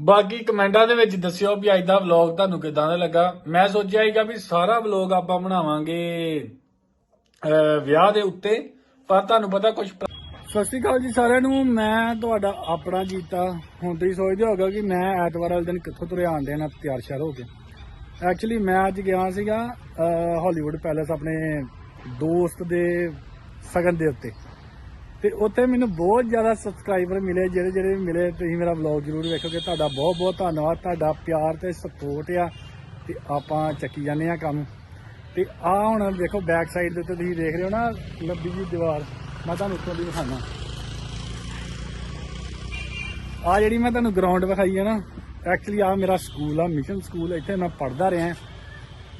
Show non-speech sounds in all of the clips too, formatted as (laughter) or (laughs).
ਬਾਕੀ ਕਮੈਂਟਾਂ ਦੇ ਵਿੱਚ ਦੱਸਿਓ ਵੀ ਅੱਜ ਦਾ ਵਲੌਗ ਤੁਹਾਨੂੰ ਕਿਦਾਂ ਦਾ ਲੱਗਾ। ਮੈਂ ਸੋਚਿਆ ਸੀਗਾ ਵੀ ਸਾਰਾ ਵਲੌਗ ਆਪਾਂ ਬਣਾਵਾਂਗੇ ਵਿਆਹ ਦੇ ਉੱਤੇ, ਪਰ ਤੁਹਾਨੂੰ ਪਤਾ ਕੁਝ ਸਤਿ ਸ਼੍ਰੀ ਅਕਾਲ ਜੀ ਸਾਰਿਆਂ ਨੂੰ, ਮੈਂ ਤੁਹਾਡਾ ਆਪਣਾ ਜੀਤਾ। ਹੁਣ ਤੁਸੀਂ ਸੋਚਦੇ ਹੋਗਾ ਕਿ ਮੈਂ ਐਤਵਾਰ ਵਾਲੇ ਦਿਨ ਕਿੱਥੋਂ ਤੁਰਿਆ ਆਂਦੇ ਨਾ ਤਿਆਰ ਸ਼ਿਆਰ ਹੋ ਕੇ। ਐਕਚੁਅਲੀ ਮੈਂ ਅੱਜ ਗਿਆ ਸੀਗਾ ਹਾਲੀਵੁੱਡ ਪੈਲੇਸ ਆਪਣੇ ਦੋਸਤ ਦੇ ਸਗਨ ਦੇ ਉੱਤੇ। ਤੇ ਉੱਥੇ ਮੈਨੂੰ ਬਹੁਤ ਜ਼ਿਆਦਾ ਸਬਸਕ੍ਰਾਈਬਰ ਮਿਲੇ, ਜਿਹੜੇ ਜਿਹੜੇ ਮਿਲੇ, ਤੁਸੀਂ ਮੇਰਾ ਵਲੌਗ ਜ਼ਰੂਰ ਵੇਖੋਗੇ। ਤੁਹਾਡਾ ਬਹੁਤ ਬਹੁਤ ਧੰਨਵਾਦ, ਤੁਹਾਡਾ ਪਿਆਰ ਤੇ ਸਪੋਰਟ ਆ। ਤੇ ਆਪਾਂ ਚੱਕੀ ਜਾਂਦੇ ਆ ਕੰਮ। ਤੇ ਆ ਹੁਣ ਦੇਖੋ ਬੈਕ ਸਾਈਡ ਦੇ ਉੱਤੇ ਤੁਸੀਂ ਦੇਖ ਰਹੇ ਹੋ ਨਾ, ਲੰਬੀ ਜੀ ਦੀਵਾਰ। ਮੈਂ ਤੁਹਾਨੂੰ ਉੱਥੋਂ ਦੀ ਦਿਖਾਣਾ ਆ ਜਿਹੜੀ ਮੈਂ ਤੁਹਾਨੂੰ ਗਰਾਊਂਡ ਵਿਖਾਈ ਹੈ ਨਾ ਐਕਚੁਅਲੀ ਆ ਮੇਰਾ ਸਕੂਲ ਆ ਮਿਸ਼ਨ ਸਕੂਲ ਇੱਥੇ ਮੈਂ ਪੜ੍ਹਦਾ ਰਿਹਾ।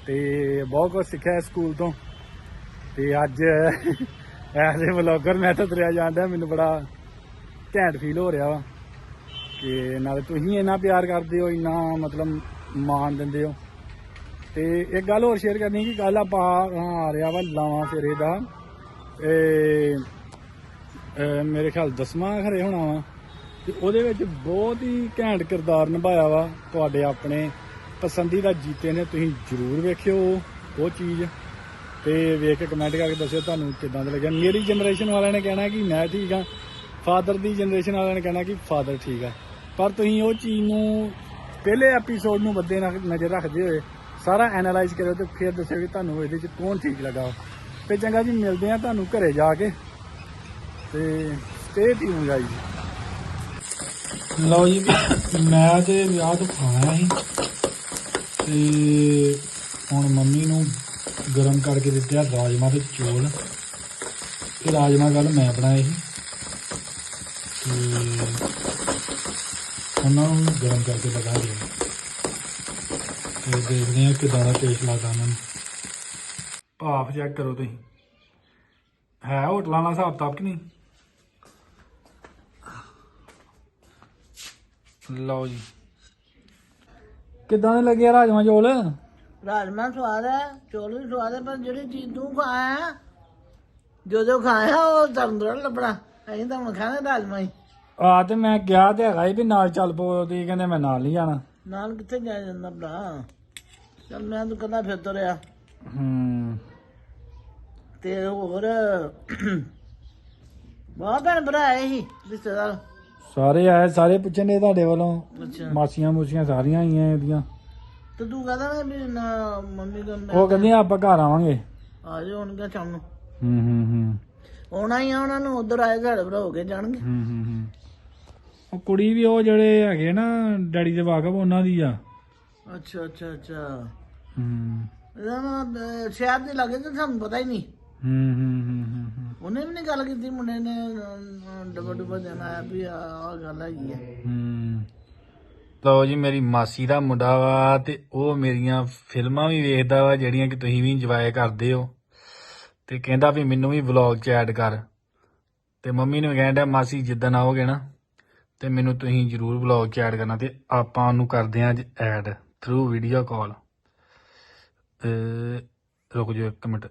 ਤੇ ਬਹੁਤ ਕੁਝ ਸਿੱਖਿਆ ਇਸ ਸਕੂਲ ਤੋਂ। ਤੇ ਅੱਜ ਐਜ਼ ਅ ਵਲੌਗਰ ਮੈਂ ਤਾਂ ਤੁਰਿਆ ਜਾਂਦਾ ਮੈਨੂੰ ਬੜਾ ਘੈਂਟ ਫੀਲ ਹੋ ਰਿਹਾ ਵਾ ਕਿ ਨਾਲੇ ਤੁਸੀਂ ਇੰਨਾ ਪਿਆਰ ਕਰਦੇ ਹੋ, ਇੰਨਾ ਮਤਲਬ ਮਾਣ ਦਿੰਦੇ ਹੋ। ਤੇ ਇੱਕ ਗੱਲ ਹੋਰ ਸ਼ੇਅਰ ਕਰਨੀ ਕਿ ਕੱਲ ਆਪਾਂ ਆ ਰਿਹਾ ਵਾ ਲਾਵਾਂ ਫੇਰੇ ਦਾ। ਇਹ ਮੇਰੇ ਖਿਆਲ ਦਸਵਾਂ ਖਰੇ ਹੋਣਾ ਵਾ। ਤੇ ਉਹਦੇ ਵਿੱਚ ਬਹੁਤ ਹੀ ਘੈਂਟ ਕਿਰਦਾਰ ਨਿਭਾਇਆ ਵਾ ਤੁਹਾਡੇ ਆਪਣੇ ਪਸੰਦੀਦਾ ਜੀਤੇ ਨੇ, ਤੁਸੀਂ ਜ਼ਰੂਰ ਵੇਖਿਓ ਉਹ ਚੀਜ਼। ਤੇ ਵੇਖ ਕੇ ਕਮੈਂਟ ਕਰਕੇ ਦੱਸਿਓ ਤੁਹਾਨੂੰ ਕਿਦਾਂ ਦਾ ਲੱਗਿਆ। ਮੇਰੀ ਜਨਰੇਸ਼ਨ ਵਾਲਿਆਂ ਨੇ ਕਹਿਣਾ ਕਿ ਮੈਂ ਠੀਕ ਆ ਫਾਦਰ ਦੀ ਜਨਰੇਸ਼ਨ ਵਾਲਿਆਂ ਨੇ ਕਹਿਣਾ ਕਿ ਫਾਦਰ ਠੀਕ ਆ ਪਰ ਤੁਸੀਂ ਉਹ ਚੀਜ਼ ਨੂੰ ਪਹਿਲੇ ਐਪੀਸੋਡ ਨੂੰ ਬੱਦੇ ਨਜ਼ਰ ਰੱਖਦੇ ਹੋਏ ਸਾਰਾ ਐਨਾਲਾਈਜ਼ ਕਰਿਓ ਤੇ ਫਿਰ ਦੱਸਿਓ ਕਿ ਤੁਹਾਨੂੰ ਇਹਦੇ ਚ ਕੌਣ ਠੀਕ ਲੱਗਾ ਤੇ ਚੰਗਾ ਜੀ, ਮਿਲਦੇ ਆ ਤੁਹਾਨੂੰ ਘਰੇ ਜਾ ਕੇ। ਤੇ ਸਟੇ ਟਿਊਨ ਗਾਈਜ਼ ਲਓ ਜੀ, ਮੈਂ ਤੇ ਵਿਆਹ ਤੋਂ ਖਾਣਾ ਸੀ। ਤੇ ਹੁਣ ਮੰਮੀ ਨੂੰ ਗਰਮ ਕਰਕੇ ਦਿੱਤੇ ਆ ਰਾਜਮਾ ਤੇ ਚੌਲ। ਇਹ ਰਾਜਮਾ ਕੱਲ ਮੈਂ ਬਣਾਏ ਸੀ। ਤੇ ਉਹਨਾਂ ਨੂੰ ਗਰਮ ਕਰਕੇ ਲਗਾ ਦਿਆ ਤੇ ਦੇਖਦੇ ਆ ਕਿਦਾਂ ਦਾ ਟੇਸਟ ਲੱਗਦਾ ਉਹਨਾਂ ਨੂੰ। ਭਾਫ ਚੈੱਕ ਕਰੋ ਤੁਸੀਂ। ਹੈ ਹੋਟਲਾਂ ਦਾ ਹਿਸਾਬ ਤਾਬ ਕਿ ਨਹੀਂ? ਲਓ ਜੀ। ਕਿਦਾਂ ਦੇ ਲੱਗੇ ਰਾਜਮਾ ਚੌਲ? ਰਾਜਮਾ ਸਵਾਦ ਹੈ ਚੌਲ ਵੀ ਸਵਾਦ ਹੈ ਪਰ ਜਿਹੜੀ ਚੀਜ਼ ਤੂੰ ਖਾਇਆ ਜੋ ਜੋ ਖਾਇਆ ਉਹ ਤੰਦਰੁਸਤ ਲੱਭਣਾ। ਅਸੀਂ ਤਾਂ ਹੁਣ ਖਾਣੇ ਰਾਜਮਾ ਹੀ। ਆ ਤੇ ਮੈਂ ਗਿਆ ਤੇ ਹੈਗਾ ਹੀ ਵੀ ਨਾਲ ਚੱਲ ਪੋ ਤੇ ਕਹਿੰਦੇ ਮੈਂ ਨਾਲ ਨਹੀਂ ਜਾਣਾ। ਨਾਲ ਕਿੱਥੇ ਜਾਇਆ ਜਾਂਦਾ ਭਰਾ? ਚੱਲ ਮੈਂ ਤੂੰ ਕਹਿੰਦਾ ਫਿਰ ਤੁਰਿਆ। ਹੂੰ। ਤੇ ਹੋਰ ਬਹੁਤ ਭੈਣ ਭਰਾ ਆਏ ਸੀ ਰਿਸ਼ਤੇਦਾਰ। ਸਾਰੇ ਆਏ ਸਾਰੇ ਪੁੱਛਣੇ ਤੁਹਾਡੇ ਵੱਲੋਂ। ਅੱਛਾ। ਮਾਸੀਆਂ ਮੂਸੀਆਂ ਸਾਰੀਆਂ ਆਈਆਂ ਇਹਦੀਆਂ। ਤੇ ਤੂੰ ਕਹਿੰਦਾ ਮੈਂ ਵੀ ਨਾ ਮੰਮੀ ਕੋਲ ਉਹ ਕਹਿੰਦੀਆਂ ਆਪਾਂ ਘਰ ਆਵਾਂਗੇ। ਆ ਹੁਣ ਕਿਆ ਸ਼ਾਮ ਨੂੰ ਹੂੰ ਹੂੰ ਹੂੰ। ਆਉਣਾ ਹੀ ਆ ਉਹਨਾਂ ਨੂੰ ਉਧਰ ਆਏ ਸਾਡੇ ਭਰਾ ਹੋ ਕੇ ਜਾਣਗੇ। ਹੂੰ ਹੂੰ ਹੂੰ। ਉਹ ਕੁੜੀ ਵੀ ਉਹ ਜਿਹੜੇ ਹੈਗੇ ਨਾ ਡੈਡੀ ਦੇ ਵਾਕਫ ਉਹਨਾਂ ਦੀ ਆ। ਅੱਛਾ ਅੱਛਾ ਅੱਛਾ। ਹੂੰ। ਇਹਦਾ ਨਾ ਸ਼ਹਿਰ ਦੇ ਲੱਗੇ ਤੇ ਸਾਨੂੰ ਪਤਾ ਹੀ ਨਹੀਂ। ਹੂੰ ਹੂੰ ਹੂੰ ਹੂੰ ਹੂੰ। ਉਹਨੇ ਵੀ ਨਹੀਂ ਗੱਲ ਕੀਤੀ ਮੁੰਡੇ ਨੇ ਡਬਾ ਡਬਾ ਦੇਣਾ ਆ ਵੀ ਆ ਗੱਲ ਹੈਗੀ ਹੈ ਹੂੰ। ਲਓ ਜੀ, ਮੇਰੀ ਮਾਸੀ ਦਾ ਮੁੰਡਾ ਵਾ ਤੇ ਉਹ ਮੇਰੀਆਂ ਫਿਲਮਾਂ ਵੀ ਵੇਖਦਾ ਵਾ, ਜਿਹੜੀਆਂ ਕਿ ਤੁਸੀਂ ਵੀ ਇੰਜੋਏ ਕਰਦੇ ਹੋ। ਤੇ ਕਹਿੰਦਾ ਵੀ ਮੈਨੂੰ ਵੀ ਵਲੌਗ ਚ ਐਡ ਕਰ। ਤੇ ਮੰਮੀ ਨੂੰ ਕਹਿੰਦਾ ਮਾਸੀ ਜਿੱਦਣ ਆਓਗੇ ਨਾ, ਤੇ ਮੈਨੂੰ ਤੁਸੀਂ ਜਰੂਰ ਵਲੌਗ ਚ ਐਡ ਕਰਨਾ ਤੇ ਆਪਾਂ ਉਹਨੂੰ ਕਰਦੇ ਆਂ ਅੱਜ ਐਡ ਥਰੂ ਵੀਡੀਓ ਕਾਲ ਰੁਕ ਜਾਓ ਇੱਕ ਮਿੰਟ।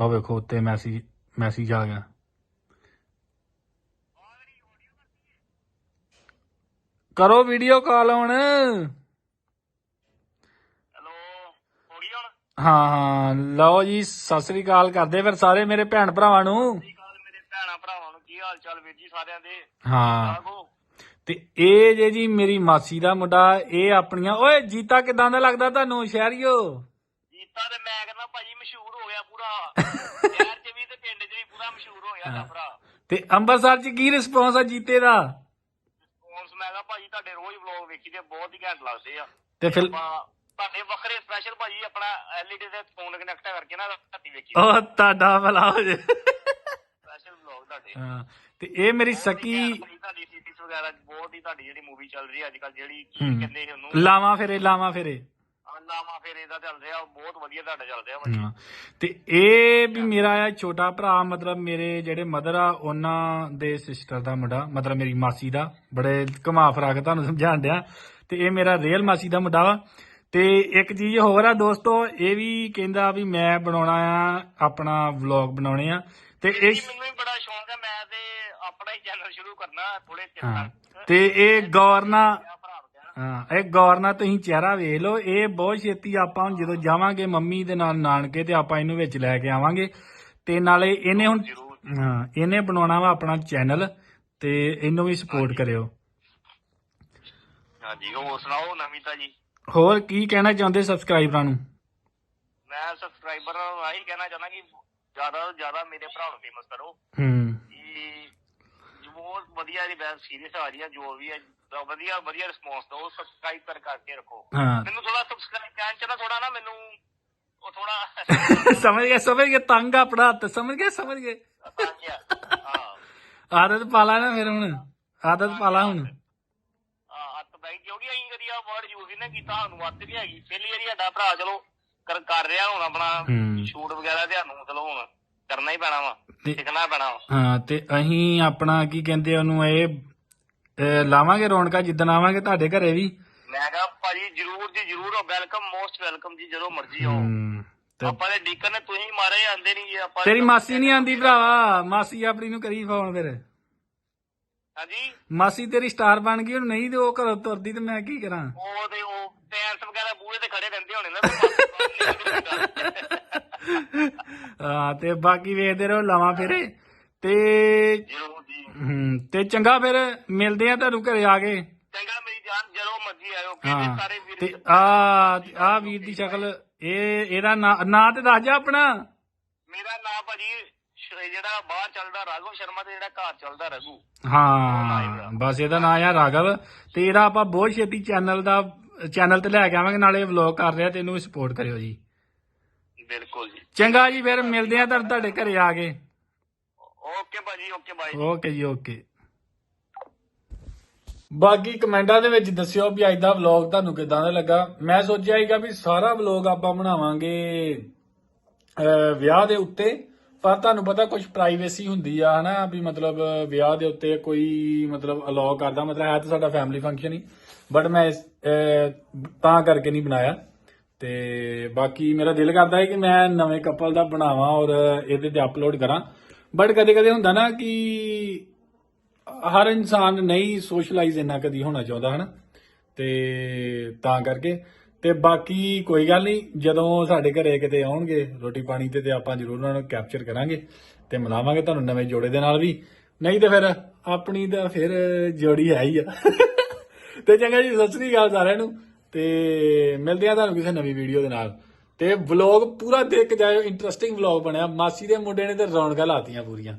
ਆ ਵੇਖੋ, ਉੱਤੇ ਮੈਸੇਜ ਮੈਸੇਜ ਆ ਗਿਆ। ਕਰੋ ਵੀਡੀਓ ਕਾਲ ਹੁਣ। ਹੈਲੋ ਹੋ ਗਈ ਹੁਣ? ਹਾਂ ਲਓ ਜੀ ਸਤਿ ਸ੍ਰੀ ਅਕਾਲ ਕਰਦੇ ਫਿਰ ਸਾਰੇ ਮੇਰੇ ਭੈਣ ਭਰਾਵਾਂ ਨੂੰ। ਸਤਿ ਕਾਲ ਮੇਰੇ ਭੈਣਾ ਭਰਾਵਾਂ ਨੂੰ ਕੀ ਹਾਲ ਚਾਲ ਵੀਰ ਜੀ ਸਾਰਿਆਂ ਦੇ? ਹਾਂ। ਤੇ ਇਹ ਜੇ ਜੀ ਮੇਰੀ ਮਾਸੀ ਦਾ ਮੁੰਡਾ ਇਹ ਆਪਣੀਆਂ ਓਏ ਜੀਤਾ ਕਿਦਾਂ ਦਾ ਲੱਗਦਾ ਤੁਹਾਨੂੰ ਸ਼ਹਿਰੀਓ? ਜੀਤਾ ਤੇ ਮੈਂ ਕਹਿੰਦਾ ਭਾਜੀ ਮਸ਼ਹੂਰ ਹੋ ਗਿਆ ਪੂਰਾ। (laughs) ਸ਼ਹਿਰ 'ਚ ਵੀ ਤੇ ਪਿੰਡ 'ਚ ਵੀ ਪੂਰਾ ਮਸ਼ਹੂਰ ਹੋ ਗਿਆ ਦਾ ਭਰਾ। ਤੇ ਅੰਮ੍ਰਿਤਸਰ ਚ ਕੀ ਰਿਸਪੌਂਸ ਆ ਜੀਤੇ ਦਾ? ਮੈਂ ਕਿਹਾ ਭਾਜੀ ਤੁਹਾਡੇ ਰੋਜ਼ ਵਲੌਗ ਵੇਖੀ ਤੇ ਬਹੁਤ ਹੀ ਘੈਂਟ ਲੱਗਦੇ ਆ। ਤੇ ਫਿਰ ਤੁਹਾਡੇ ਵੱਖਰੇ ਸਪੈਸ਼ਲ ਭਾਜੀ ਆਪਣਾ ਐਲਈਡੀ ਦੇ ਫੋਨ ਕਨੈਕਟ ਕਰਕੇ ਨਾ ਰਾਤੀ ਵੇਖੀ। ਉਹ ਤੁਹਾਡਾ ਭਲਾ ਹੋ ਜੇ। ਸਪੈਸ਼ਲ ਵਲੌਗ ਤੁਹਾਡੇ। ਹਾਂ, ਤੇ ਇਹ ਮੇਰੀ ਸਕੀ ਤੁਹਾਡੀ ਸੀਰੀਜ਼ ਵਗੈਰਾ ਬਹੁਤ ਹੀ ਤੁਹਾਡੀ ਜਿਹੜੀ ਮੂਵੀ ਚੱਲ ਰਹੀ ਹੈ ਅੱਜ ਕੱਲ ਜਿਹੜੀ ਕੀ। ਕਹਿੰਦੇ ਉਹਨੂੰ। ਲਾਵਾਂ ਫੇਰੇ ਲਾਵਾਂ ਫੇਰੇ। ਨਾਮਾ ਫੇਰ ਇਹਦਾ ਚੱਲ ਰਿਹਾ ਉਹ ਬਹੁਤ ਵਧੀਆ ਤੁਹਾਡਾ ਚੱਲ ਰਿਹਾ ਭਾਜੀ ਹਾਂ, ਤੇ ਇਹ ਵੀ ਮੇਰਾ ਆ ਛੋਟਾ ਭਰਾ ਮਤਲਬ ਮੇਰੇ ਜਿਹੜੇ ਮਦਰ ਆ ਉਹਨਾਂ ਦੇ ਸਿਸਟਰ ਦਾ ਮੁੰਡਾ ਮਤਲਬ ਮੇਰੀ ਮਾਸੀ ਦਾ ਬੜੇ ਘੁਮਾ ਫਰਾ ਕੇ ਤੁਹਾਨੂੰ ਸਮਝਾਣ ਡਿਆ। ਤੇ ਇਹ ਮੇਰਾ ਰੀਅਲ ਮਾਸੀ ਦਾ ਮੁੰਡਾ ਵਾ। ਤੇ ਇੱਕ ਚੀਜ਼ ਹੋਰ ਆ ਦੋਸਤੋ ਇਹ ਵੀ ਕਹਿੰਦਾ ਵੀ ਮੈਂ ਬਣਾਉਣਾ ਆ ਆਪਣਾ ਵਲੌਗ ਬਣਾਉਣੇ ਆ। ਤੇ ਇਸ ਮੈਨੂੰ ਵੀ ਬੜਾ ਸ਼ੌਂਕ ਹੈ ਮੈਂ ਤੇ ਆਪਣਾ ਹੀ ਚੈਨਲ ਸ਼ੁਰੂ ਕਰਨਾ ਥੋੜੇ ਚਿਰ ਹਾਂ। ਤੱਕ। ਤੇ ਇਹ ਗੌਰ ਨਾਲ ਹਾਂ ਇਹ ਗੌਰ ਨਾਲ ਤੁਸੀਂ ਚਿਹਰਾ ਵੇਖ ਲਓ ਇਹ ਬਹੁਤ ਛੇਤੀ ਆਪਾਂ ਹੁਣ ਜਦੋਂ ਜਾਵਾਂਗੇ ਮੰਮੀ ਦੇ ਨਾਲ ਨਾਨਕੇ ਤੇ ਆਪਾਂ ਇਹਨੂੰ ਵਿੱਚ ਲੈ ਕੇ ਆਵਾਂਗੇ। ਤੇ ਨਾਲੇ ਇਹਨੇ ਹੁਣ ਹਾਂ ਇਹਨੇ ਬਣਾਉਣਾ ਵਾ ਆਪਣਾ ਚੈਨਲ ਤੇ ਇਹਨੂੰ ਵੀ ਸਪੋਰਟ ਕਰਿਓ। ਹਾਂਜੀ ਹੋਰ ਸੁਣਾਓ ਨਵੀਤਾ ਜੀ ਹੋਰ ਕੀ ਕਹਿਣਾ ਚਾਹੁੰਦੇ ਸਬਸਕ੍ਰਾਈਬਰਾਂ ਨੂੰ? ਮੈਂ ਸਬਸਕ੍ਰਾਈਬਰ ਨੂੰ ਆਹੀ ਕਹਿਣਾ ਚਾਹੁੰਦਾ ਕਿ ਜ਼ਿਆਦਾ ਤੋਂ ਜ਼ਿਆਦਾ ਮੇਰੇ ਭਰਾ ਨੂੰ ਫੇਮਸ ਕਰੋ। ਹੂੰ। ਬਹੁਤ ਵਧੀਆ ਦੀ ਬੈਸ ਸੀਰੀਅਸ ਆ ਰਹੀ ਹੈ ਜੋ ਵੀ ਹੈ ਵਧੀਆ ਵਧੀਆ ਰਿਸਪੌਂਸ ਦਿਓ ਸਬਸਕ੍ਰਾਈਬ ਕਰ ਕਰਕੇ ਰੱਖੋ। ਹਾਂ। ਮੈਨੂੰ ਥੋੜਾ ਸਬਸਕ੍ਰਾਈਬ ਕਰਨ ਚ ਨਾ ਥੋੜਾ ਨਾ ਮੈਨੂੰ ਉਹ ਥੋੜਾ (laughs) ਸਮਝ ਗਏ ਸਮਝ ਗਏ ਤੰਗ ਆ ਆਪਣਾ ਹੱਥ ਸਮਝ ਗਏ ਸਮਝ ਗਏ। ਹਾਂ। ਆਦਤ ਪਾ ਲਾ ਨਾ ਫਿਰ ਹੁਣ ਆਦਤ ਪਾ ਲਾ ਹੁਣ। ਆ ਅੱਤ ਬਾਈ ਕਿਉਂਕਿ ਅਸੀਂ ਕਦੀ ਆ ਵਰਡ ਯੂਜ਼ ਹੀ ਨਾ ਕੀਤਾ ਸਾਨੂੰ ਅੱਤ ਨਹੀਂ ਹੈਗੀ। ਪਹਿਲੀ ਵਾਰੀ ਸਾਡਾ ਭਰਾ ਚਲੋ ਕਰ ਕਰ ਰਿਹਾ ਹੁਣ ਆਪਣਾ ਹੂੰ। ਸ਼ੂਟ ਵਗੈਰਾ ਤੇ ਸਾਨੂੰ ਚਲੋ ਹੁਣ ਕਰਨਾ ਹੀ ਪੈਣਾ ਵਾ ਤੇ- ਸਿੱਖਣਾ ਪੈਣਾ ਵਾ। ਹਾਂ ਤੇ ਅਸੀਂ ਆਪਣਾ ਕੀ ਕਹਿੰਦੇ ਉਹਨੂੰ ਇਹ ਅਹ, ਲਾਵਾਂਗੇ ਰੌਣਕਾਂ ਜਿੱਦਣ ਆਵਾਂਗੇ ਤੁਹਾਡੇ ਘਰੇ ਵੀ? ਮੈਂ ਕਿਹਾ ਭਾਜੀ ਜਰੂਰ ਜੀ ਜਰੂਰ ਵੈਲਕਮ ਮੋਸਟ ਵੈਲਕਮ ਜੀ ਜਦੋਂ ਮਰਜ਼ੀ ਆਓ। ਤੇ ਆਪਾਂ ਦੇ ਡੀਕਰ ਨੇ ਤੁਸੀਂ ਮਾਰੇ ਆਂਦੇ ਨਹੀਂ ਆਪਾਂ ਤੇਰੀ ਮਾਸੀ ਨਹੀਂ ਆਂਦੀ ਭਰਾਵਾ ਮਾਸੀ ਆਪਣੀ ਨੂੰ ਕਰੀ ਫੋਨ ਫਿਰ। ਹਾਂਜੀ? ਮਾਸੀ ਤੇਰੀ ਸਟਾਰ ਬਣ ਗਈ ਹੁਣ ਨਹੀਂ ਤੇ ਉਹ ਘਰੋਂ ਤੁਰਦੀ ਤੇ ਮੈਂ ਕੀ ਕਰਾਂ? ਉਹ ਤੇ ਉਹ ਪੈਂਸ ਵਗੈਰਾ ਬੂਹੇ ਤੇ ਖੜੇ ਰਹਿੰਦੇ ਹੋਣੇ ਨਾ ਹਾਂ ਤੇ ਬਾਕੀ ਵੇਖਦੇ ਰਹੋ ਲਾਵਾਂ ਫੇਰੇ। ਤੇ ਜਰੂਰ ਜੀ। ਹੂੰ ਤੇ ਚੰਗਾ ਫਿਰ ਮਿਲਦੇ ਆ ਤੁਹਾਨੂੰ ਘਰੇ ਆ ਕੇ। ਚੰਗਾ ਮੇਰੀ ਜਾਨ ਜਦੋਂ ਮਰਜ਼ੀ ਆਇਓ। ਹਾਂ ਕਹਿੰਦੇ ਸਾਰੇ ਵੀਰ ਤੇ ਆ ਆ ਵੀਰ ਦੀ ਸ਼ਕਲ ਇਹ ਇਹਦਾ ਨਾਂ ਨਾਂ ਤੇ ਦੱਸ ਜਾ ਆਪਣਾ। ਮੇਰਾ ਨਾਮ ਭਾਜੀ ਸ਼- ਜਿਹੜਾ ਬਾਹਰ ਚੱਲਦਾ ਰਾਘਵ ਸ਼ਰਮਾ ਤੇ ਜਿਹੜਾ ਘਰ ਚੱਲਦਾ ਰਘੂ। ਹਾਂ ਬਸ ਇਹਦਾ ਨਾਂ ਆ ਰਾਘਵ। ਤੇ ਇਹਦਾ ਆਪਾਂ ਬਹੁਤ ਛੇਤੀ ਚੈਨਲ ਦਾ ਚੈਨਲ ਤੇ ਲੈ ਕੇ ਆਵਾਂਗੇ ਨਾਲੇ ਵਲੌਗ ਕਰ ਰਿਹਾ ਤੇ ਇਹਨੂੰ ਸਪੋਰਟ ਕਰਿਓ ਜੀ। ਬਿਲਕੁਲ ਜੀ। ਚੰਗਾ ਜੀ ਫਿਰ ਮਿਲਦੇ ਆ ਤੁਹਾਡੇ ਘਰੇ ਆ ਕੇ। ਓਕੇ ਭਾਜੀ ਓਕੇ ਬਾਈ ਓਕੇ ਜੀ ਓਕੇ। ਬਾਕੀ ਕਮੈਂਟਾਂ ਦੇ ਵਿੱਚ ਦੱਸਿਓ ਵੀ ਅੱਜ ਦਾ ਵਲੌਗ ਤੁਹਾਨੂੰ ਕਿਦਾਂ ਦਾ ਲੱਗਾ। ਮੈਂ ਸੋਚਿਆ ਸੀਗਾ ਵੀ ਸਾਰਾ ਵਲੌਗ ਆਪਾਂ ਬਣਾਵਾਂਗੇ ਵਿਆਹ ਦੇ ਉੱਤੇ। ਪਰ ਤੁਹਾਨੂੰ ਪਤਾ ਕੁਝ ਪ੍ਰਾਈਵੇਸੀ ਹੁੰਦੀ ਆ ਹਨਾ ਵੀ ਮਤਲਬ ਵਿਆਹ ਦੇ ਉੱਤੇ ਕੋਈ ਮਤਲਬ ਅਲਾਉ ਕਰਦਾ। ਮਤਲਬ ਹੈ ਤਾਂ ਸਾਡਾ ਫੈਮਿਲੀ ਫੰਕਸ਼ਨ ਹੀ। ਬਟ ਮੈਂ ਤਾਂ ਕਰਕੇ ਨਹੀਂ ਬਣਾਇਆ। ਤੇ ਬਾਕੀ ਮੇਰਾ ਦਿਲ ਕਰਦਾ ਹੈ ਕਿ ਮੈਂ ਨਵੇਂ ਕਪਲ ਦਾ ਬਣਾਵਾਂ ਔਰ ਇਹਦੇ ਤੇ ਅਪਲੋਡ ਕਰਾਂ। ਬਟ ਕਦੇ ਕਦੇ ਹੁੰਦਾ ਨਾ ਕਿ ਹਰ ਇਨਸਾਨ ਨਹੀਂ ਸੋਸ਼ਲਾਈਜ਼ ਇੰਨਾ ਕਦੀ ਹੋਣਾ ਚਾਹੁੰਦਾ, ਹਨਾ? ਤੇ ਤਾਂ ਕਰਕੇ। ਤੇ ਬਾਕੀ ਕੋਈ ਗੱਲ ਨਹੀਂ, ਜਦੋਂ ਸਾਡੇ ਘਰੇ ਕਿਤੇ ਆਉਣਗੇ, ਰੋਟੀ ਪਾਣੀ ਤੇ ਤੇ ਆਪਾਂ ਜ਼ਰੂਰ ਉਹਨਾਂ ਨੂੰ ਕੈਪਚਰ ਕਰਾਂਗੇ ਤੇ ਮਿਲਾਵਾਂਗੇ ਤੁਹਾਨੂੰ ਨਵੇਂ ਜੋੜੇ ਦੇ ਨਾਲ ਵੀ। ਨਹੀਂ ਤੇ ਫਿਰ ਆਪਣੀ ਤਾਂ ਫਿਰ ਜੋੜੀ ਹੈ ਹੀ ਆ। ਤੇ ਚੰਗਾ ਜੀ, ਸਤਿ ਸ੍ਰੀ ਅਕਾਲ ਸਾਰਿਆਂ ਨੂੰ। ਤੇ ਮਿਲਦੇ ਆ ਤੁਹਾਨੂੰ ਕਿਸੇ ਨਵੀਂ ਵੀਡੀਓ ਦੇ ਨਾਲ। ਤੇ ਵਲੌਗ ਪੂਰਾ ਦੇਖ ਕੇ ਜਾਇਓ ਇੰਟਰਸਟਿੰਗ ਵਲੌਗ ਬਣਿਆ। ਮਾਸੀ ਦੇ ਮੁੰਡੇ ਨੇ ਤੇ ਰੌਣਕਾਂ ਲਾਤੀਆਂ ਪੂਰੀਆਂ।